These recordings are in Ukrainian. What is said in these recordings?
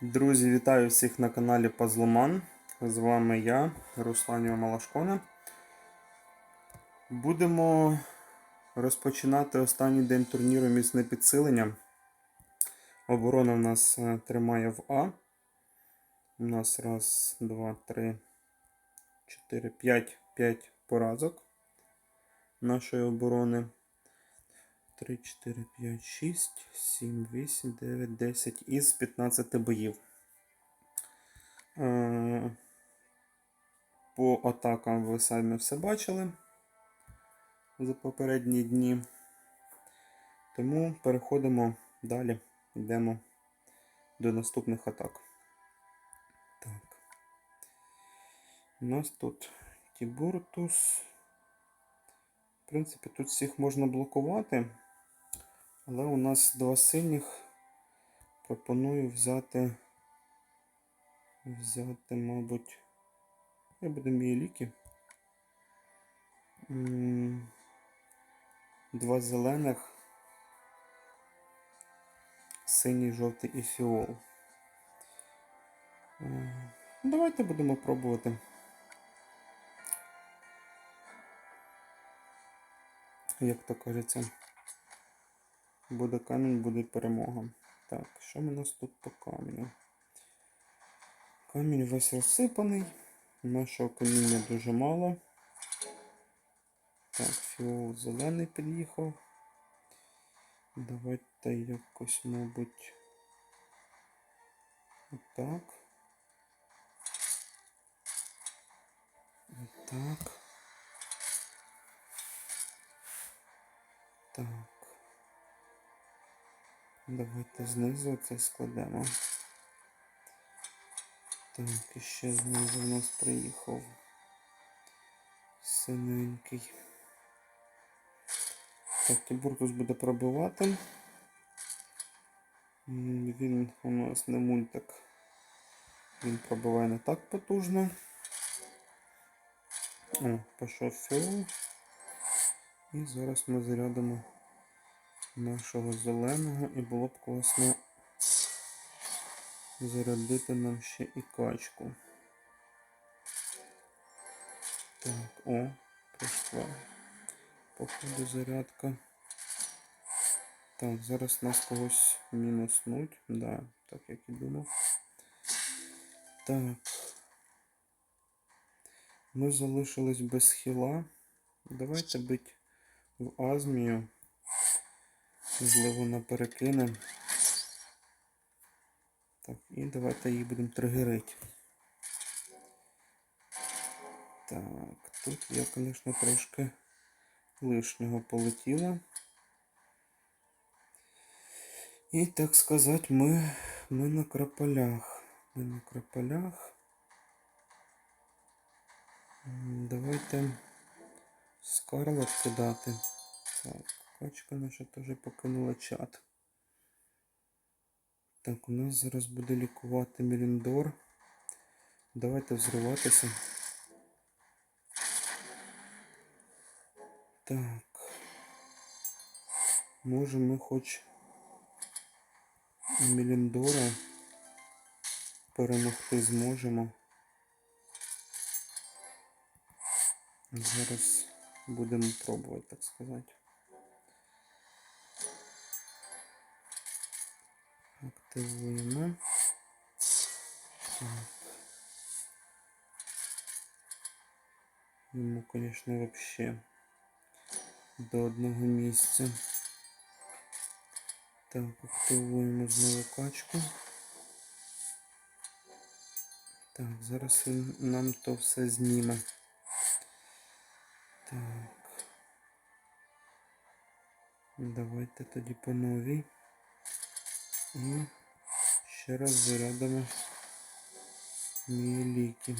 Друзі, вітаю всіх на каналі Пазломан. З вами я, Русланіо Малашкона. Будемо розпочинати останній день турніру міцне підсилення. Оборона в нас е, тримає в А. У нас раз, два, три, чотири, п'ять, п'ять поразок нашої оборони. 3, 4, 5, 6, 7, 8, 9, 10 із 15 боїв. Е, По атакам ви самі все бачили за попередні дні. Тому переходимо далі, йдемо до наступних атак. Так. У нас тут Тібуртус. В принципі, тут всіх можна блокувати. Але у нас два синіх. Пропоную взяти. Взяти, мабуть. Я буду мій Два зелених. Синій, жовтий і фіол. Давайте будемо пробувати. Як то кажеться. Буде камінь, буде перемога. Так, що у нас тут по каменю? Камінь весь розсипаний. Нашого каміння дуже мало. Так, фіол зелений під'їхав. Давайте якось, мабуть. Отак. Отак. Так. Давайте знизу це складемо. Так, і ще знизу в нас приїхав синенький. Так, Тібуртус буде пробивати. Він у нас не мультик. Він пробиває не так потужно. О, пішов фіол. І зараз ми зарядимо нашого зеленого і було б класно зарядити нам ще і качку. Так, о, прийшла. Походу зарядка. Так, зараз нас когось мінуснуть. Да, так як і думав. Так. Ми залишились без хіла. Давайте бить в Азмію. Можливо, вона перекине. Так, і давайте її будемо тригерити. Так, тут я, звісно, трошки лишнього полетіло. І, так сказати, ми, ми на крапалях. Ми на крапалях. Давайте Скарлет кидати. Так, качка наша теж покинула чат. Так, у нас зараз буде лікувати Меліндор. Давайте взриватися. Так. Може ми хоч Меліндора перемогти зможемо. Зараз будемо пробувати, так сказати. Активуємо. Йому, звісно, вообще до одного місця. Так, активуємо знову качку. Так, зараз він нам то все зніме. Так. Давайте тоді по новій. І ще раз зарядимо міліки.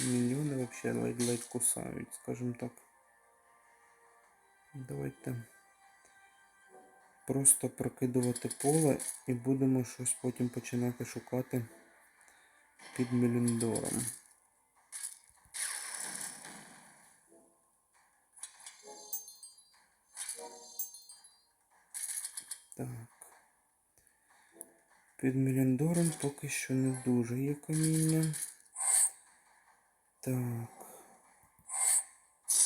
Мільйони взагалі ледь-ледь кусають, скажімо так. Давайте просто прокидувати поле і будемо щось потім починати шукати під Меліндором. Під Меліндором поки що не дуже є каміння. Так.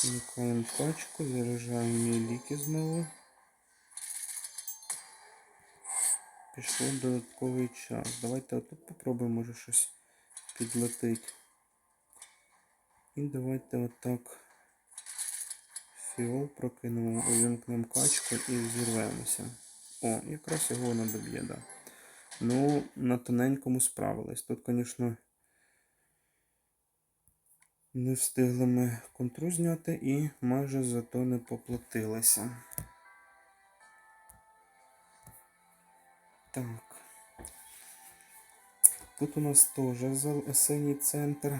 Вмикаємо пачку, заряджаємо міліки знову. Пішов додатковий час. Давайте отут попробуємо, може щось підлетить. І давайте отак фіол прокинемо, увімкнемо качку і зірвемося. О, якраз його вона доб'є, да. Ну, на тоненькому справились. Тут, звісно, не встигли ми контру зняти і майже зато не поплатилися. Так. Тут у нас теж синій центр.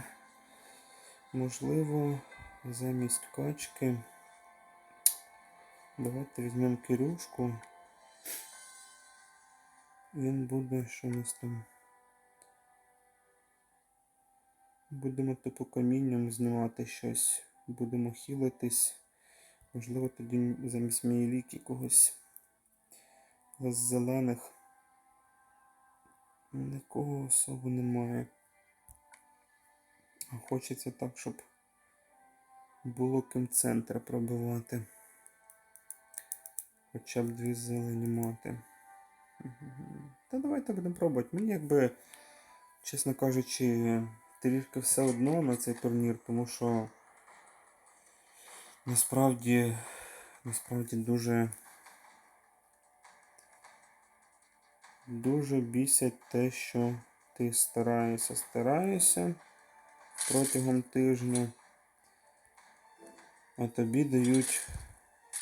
Можливо, замість качки. Давайте візьмемо Кирюшку. Він буде, що у нас там. Будемо типу камінням знімати щось. Будемо хілитись. Можливо, тоді замість мієліки когось з зелених. Нікого особо немає. А Хочеться так, щоб було ким центр пробивати. Хоча б дві зелені мати. Та давайте будемо пробувати. Мені якби, чесно кажучи, трішки все одно на цей турнір, тому що насправді, насправді дуже дуже бісять те, що ти стараєшся, стараєшся протягом тижня, а тобі дають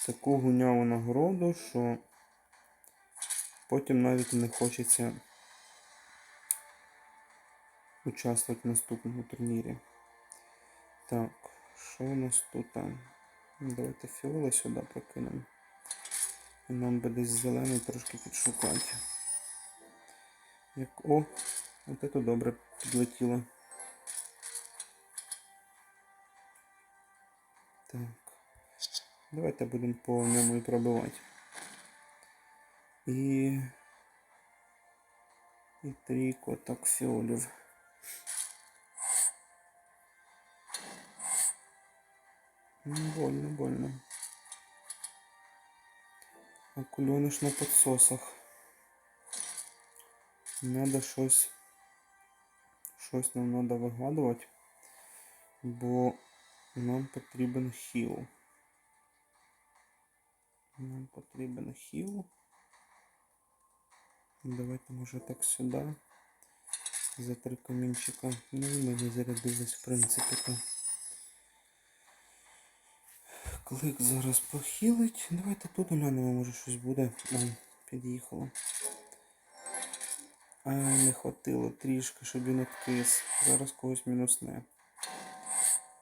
таку гуняву нагороду, що потім навіть не хочеться участвувати в наступному турнірі. Так, що у нас тут? Давайте фіоли сюди прокинемо. І нам би десь зелений трошки підшукати. Як... О, от це добре підлетіло. Так. Давайте будемо по ньому і пробивати. І. І трійко так фіолів. М, Больно, больно. А кульониш на подсосах. Надо щось. Щось нам треба вигадувати, бо нам потрібен хіл. Нам потрібен хіл. Давайте може так сюди. За три камінчика. Ну і ми не зарядились, в принципі. то. Клик зараз похилить. Давайте тут глянемо, може щось буде. О, під'їхало. А, не хватило трішки, щоб він откис. Зараз когось мінусне.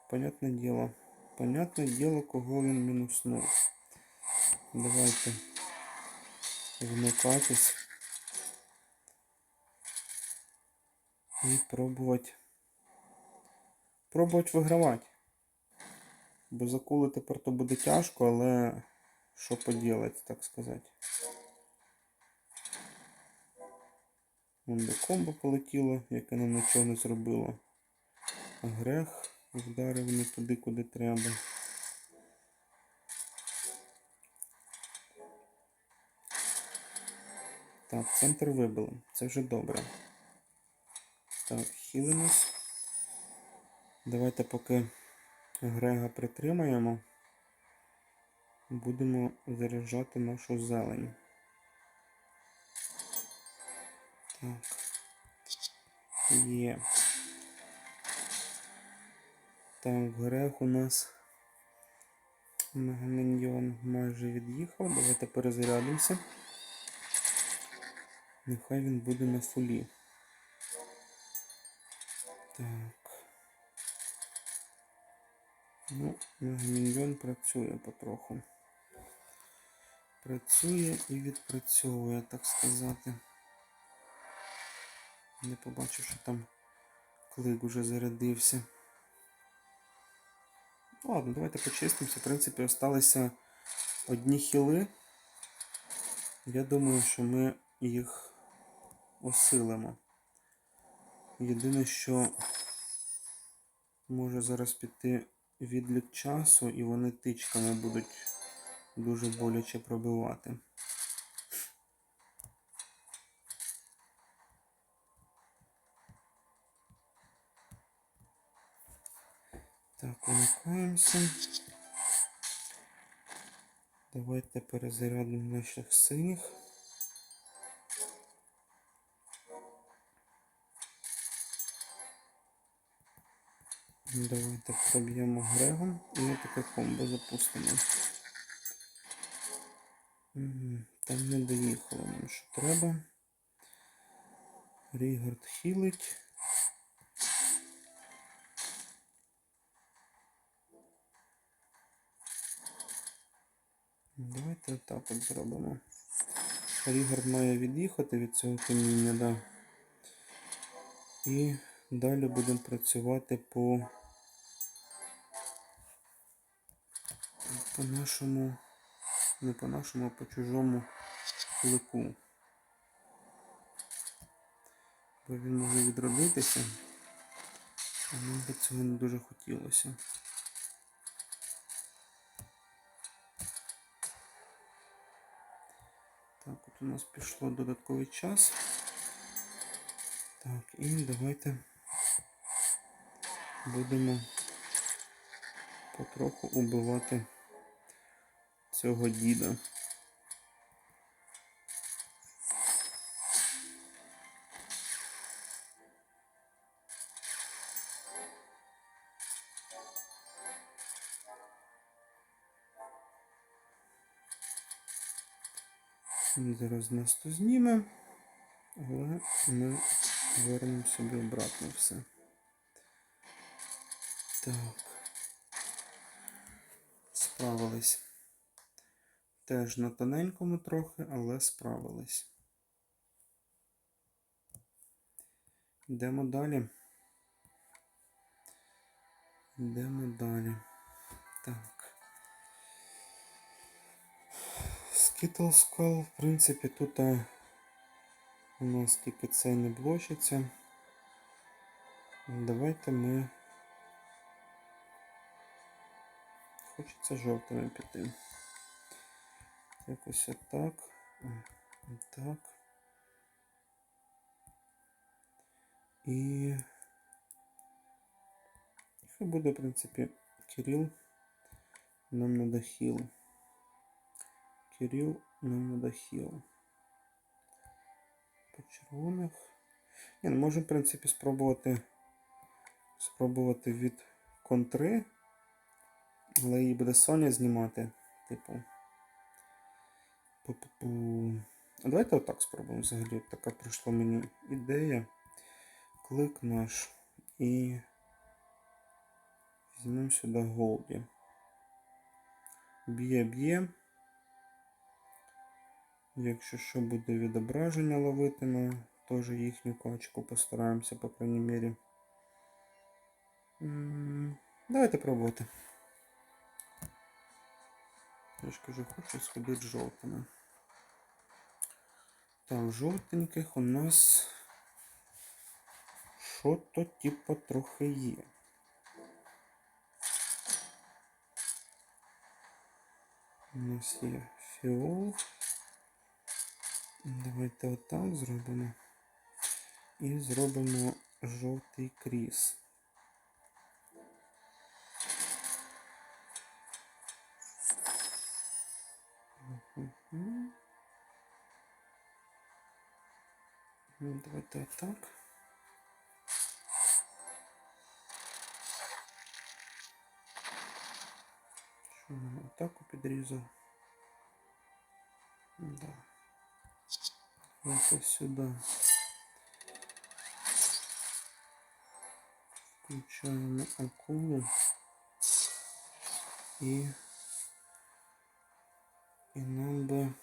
Понятне діло. Понятне діло, кого він мінуснув. Давайте вмикатись. І пробувати. Пробувати вигравати. Бо закули тепер то буде тяжко, але що поділати, так сказати. Вон до комбо полетіло, яке нам нічого не зробило. Грех вдарив не туди, куди треба. Так, центр вибили. Це вже добре. Так, хілимось. Давайте поки Грега притримаємо. Будемо заряджати нашу зелень. Так. Є. Так, Грег у нас Мегаменьйон майже від'їхав. Давайте перезарядимося. Нехай він буде на фулі. Так. Ну, Мегаміньйон працює потроху. Працює і відпрацьовує, так сказати. Не побачив, що там клик уже зарядився. Ладно, давайте почистимося. В принципі, осталися одні хіли. Я думаю, що ми їх осилимо. Єдине, що може зараз піти відлік часу, і вони тичками будуть дуже боляче пробивати. Так, уникаємося. Давайте перезарядимо наших синіх. Давайте проб'ємо Грегом і ми таке комбо запустимо. Там не доїхало нам, що треба. Рігард хілить. Давайте отак от зробимо. Рігард має від'їхати від цього каміння, да. І далі будемо працювати по, по нашому, не по нашому, а по чужому клику. Бо він може відродитися, а нам би цього не дуже хотілося. Так, от у нас пішло додатковий час. Так, і давайте будемо потроху убивати цього діда. Зараз нас то зніме, але ми вернемо собі обратно все. Так. Справились. Теж на тоненькому трохи, але справились. Йдемо далі. Йдемо далі. Так. Skittle Skull, в принципі, тут у нас тільки це не блочиться. Давайте ми. Хочеться жовтими піти. Якось отак. Так. І. Хай буде, в принципі, Кирил. Нам надо хіл. Кирил нам надо хіл. По червоних. Ні, ну можемо, в принципі, спробувати спробувати від контри. Але її буде Соня знімати. Типу. А давайте отак спробуємо взагалі. Така прийшла мені ідея. Клик наш і візьмемо сюди голді. Б'є, б'є. Якщо що буде відображення ловити на теж їхню качку, постараємося, по крайній мірі. Давайте пробувати. Я ж кажу, хочу сходити жовтими. Так, жовтеньких у нас що-то типа трохи є. У нас є фіол. Давайте отак зробимо. І зробимо жовтий кріс. Давайте отак. Що мене отак підрізав? Да. Это сюда. Включаємо акулу і, і нам би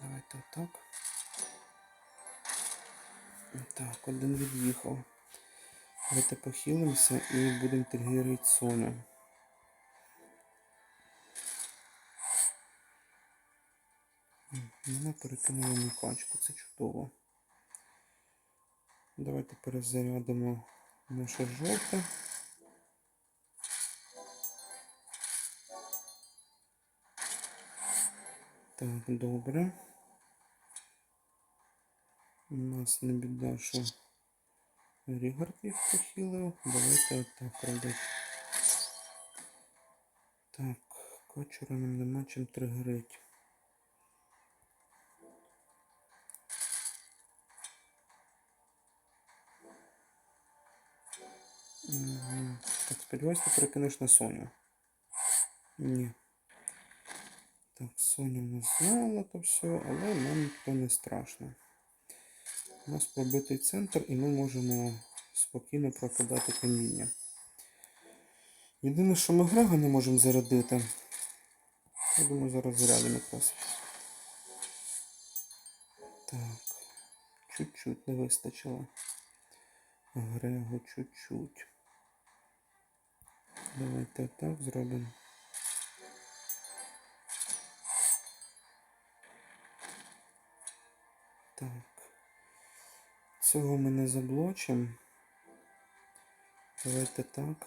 давайте отак. Так, один від'їхав. Давайте похилимося і будемо тригерити Соню. Мене перекинули на качку, це чудово. Давайте перезарядимо наше жовте. Так, добре. У нас не біда, що Рігард їх похилив. Давайте отак робити. Так, качура нам нема чим тригерить. Так, сподіваюсь, ти перекинеш на Соню. Ні. Так, Соня нас знала то все, але нам то не страшно. У нас пробитий центр і ми можемо спокійно прокидати каміння. Єдине, що ми Грега не можемо зарядити. Я думаю, зараз зарядимо якраз. Так. Чуть-чуть не вистачило. Грегу чуть-чуть. Давайте так зробимо. Так. Цього ми не заблочимо. Давайте так.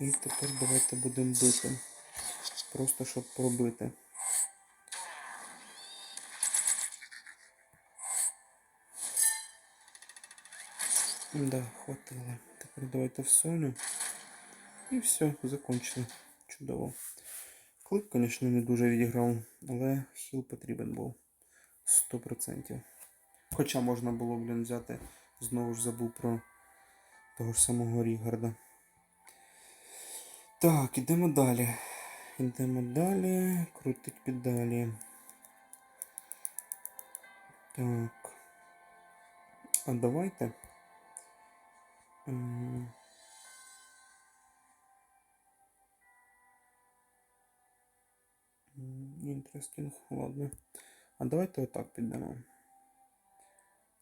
І тепер давайте будемо бити. Просто щоб пробити. Да, хватило. Тепер давайте в солю. І все, закончили. Чудово. Клип, звісно, не дуже відіграв, але хіл потрібен був. 100%. Хоча можна було, блін, взяти, знову ж забув про того ж самого Рігарда. Так, ідемо далі. Ідемо далі. Крутить педалі. Так. А давайте. Інтерестинг, ладно. А давайте отак підемо.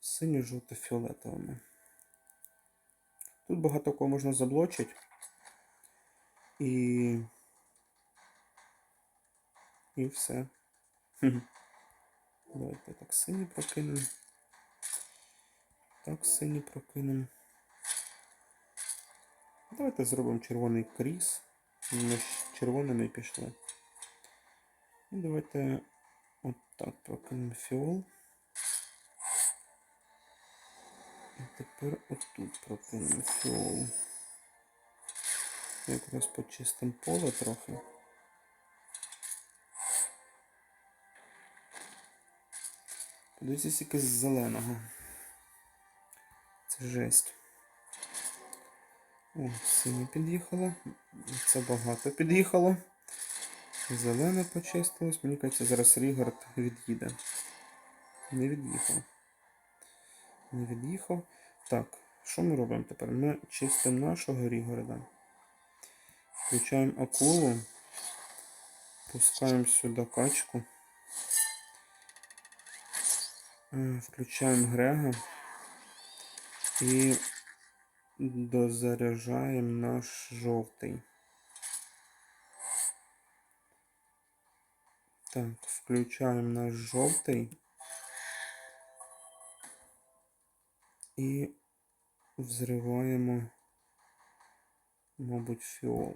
Синьо жовто фіолетовими. Тут багато кого можна заблочити. І. І все. Давайте так сині прокинемо. Так сині прокинемо. Давайте зробимо червоний кріс. Ми ж червоними пішли. І давайте от так прокинемо фіол. І тепер отут прокинемо фіол. Якраз почистимо поле трохи. Подивіться, скільки зеленого. Це жесть. О, синє під'їхало. Це багато під'їхало. Зелене почистилось. Мені кажеться, зараз Рігард від'їде. Не від'їхав. Не від'їхав. Так, що ми робимо тепер? Ми чистимо нашого Рігарда. Включаємо акулу. Пускаємо сюди качку. Е, Включаємо Грега. І дозаряджаємо наш жовтий. Так, включаємо наш жовтий. І взриваємо, мабуть, фіол.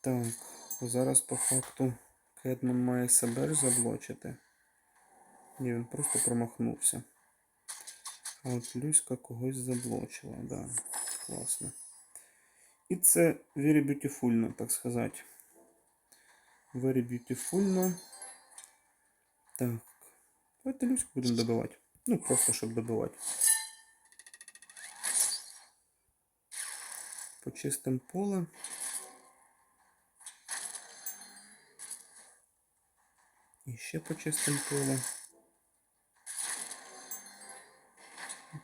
Так, зараз по факту Кедман має себе ж заблочити. Ні, він просто промахнувся. А от Люська когось заблочила, да. Класно. І це very beautiful, так сказати. Very beautiful. Так. Давайте Люську будемо добивати. Ну, просто щоб добивати. Почистимо поле. І ще почистимо поле.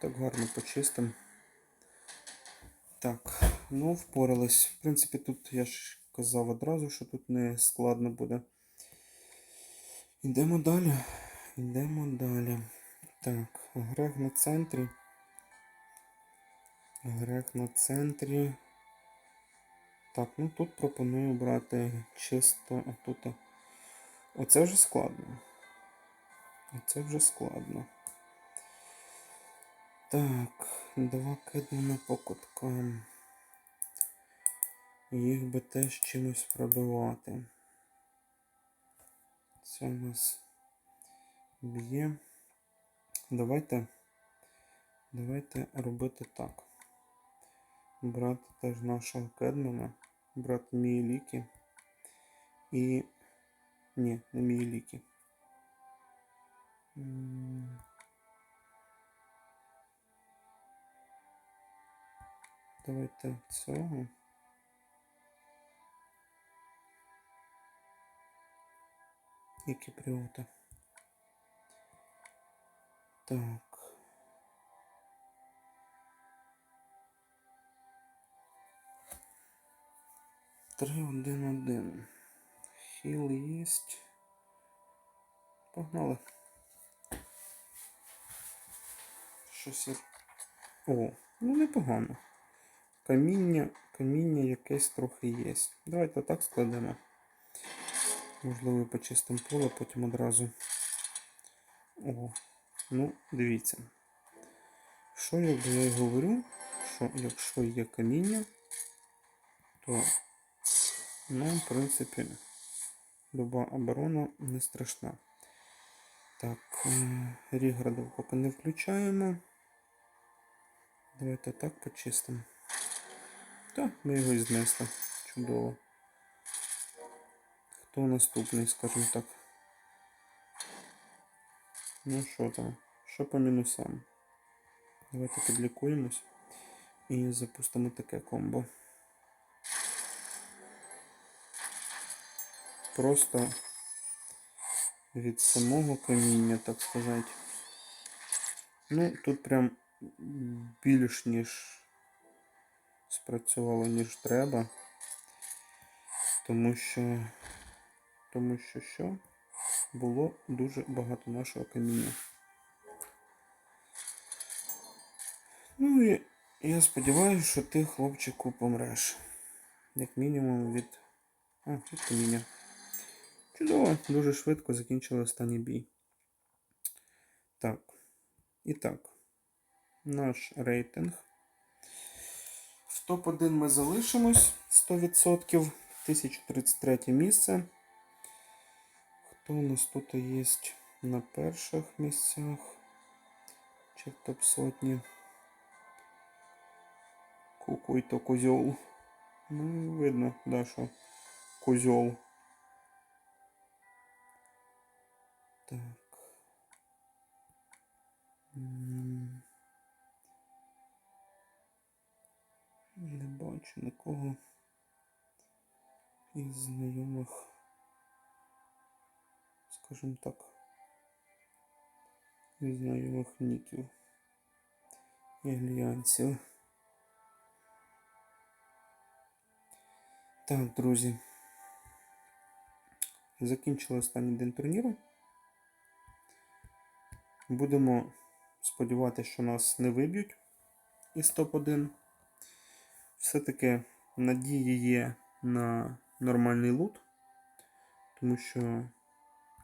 Так гарно почистимо. Так, ну впорались. В принципі, тут я ж казав одразу, що тут не складно буде. Йдемо далі. Йдемо далі. Так, Грег на центрі. Грех на центрі. Так, ну тут пропоную брати чисто. А тут. а, Оце вже складно. Оце вже складно. Так, два кидмана по куткам. Їх би теж чимось пробивати. Це у нас б'є. Давайте. Давайте робити так. Брати теж нашого кедмана, брати мієліки і. Ні, не мієліки. М, Давайте цього. І кіпріота. Так. Три, один, один. Хіл єсть. Погнали. Щось я. О, ну непогано. Каміння, каміння якесь трохи є. Давайте так складемо. Можливо, почистимо поле, потім одразу. О, ну, дивіться. Що я й говорю, що якщо є каміння, то нам, в принципі, люба оборона не страшна. Так, е, Ріградов поки не включаємо. Давайте так почистимо. Так, ми його і знесли. Чудово. Хто наступний, скажімо так? Ну що там? Що по мінусам? Давайте підлікуємось і запустимо таке комбо. Просто від самого каміння, так сказати. Ну, тут прям більш ніж спрацювало, ніж треба. Тому що, тому що що? Було дуже багато нашого каміння. Ну і я сподіваюся, що ти, хлопчику, помреш. Як мінімум від. А, від каміння. Чудово, дуже швидко закінчили останній бій. Так. І так. Наш рейтинг. В топ-1 ми залишимось 100%. 1033 місце. Хто у нас тут є на перших місцях? Чи в топ сотні? Кукуй-то козьол. Ну, видно, да, що козьол. Так. Не бачу нікого із знайомих, скажімо так, із знайомих ніків і гліанців. Так, друзі. Закінчили останній день турніру. Будемо сподіватися, що нас не виб'ють із топ-1. Все-таки надії є на нормальний лут, тому що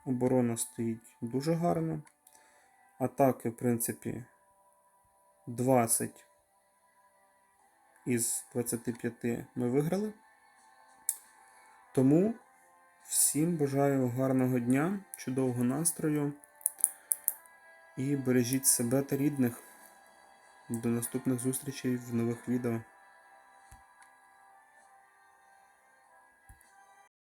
оборона стоїть дуже гарно. Атаки, в принципі, 20 із 25 ми виграли. Тому всім бажаю гарного дня, чудового настрою і бережіть себе та рідних. До наступних зустрічей в нових відео.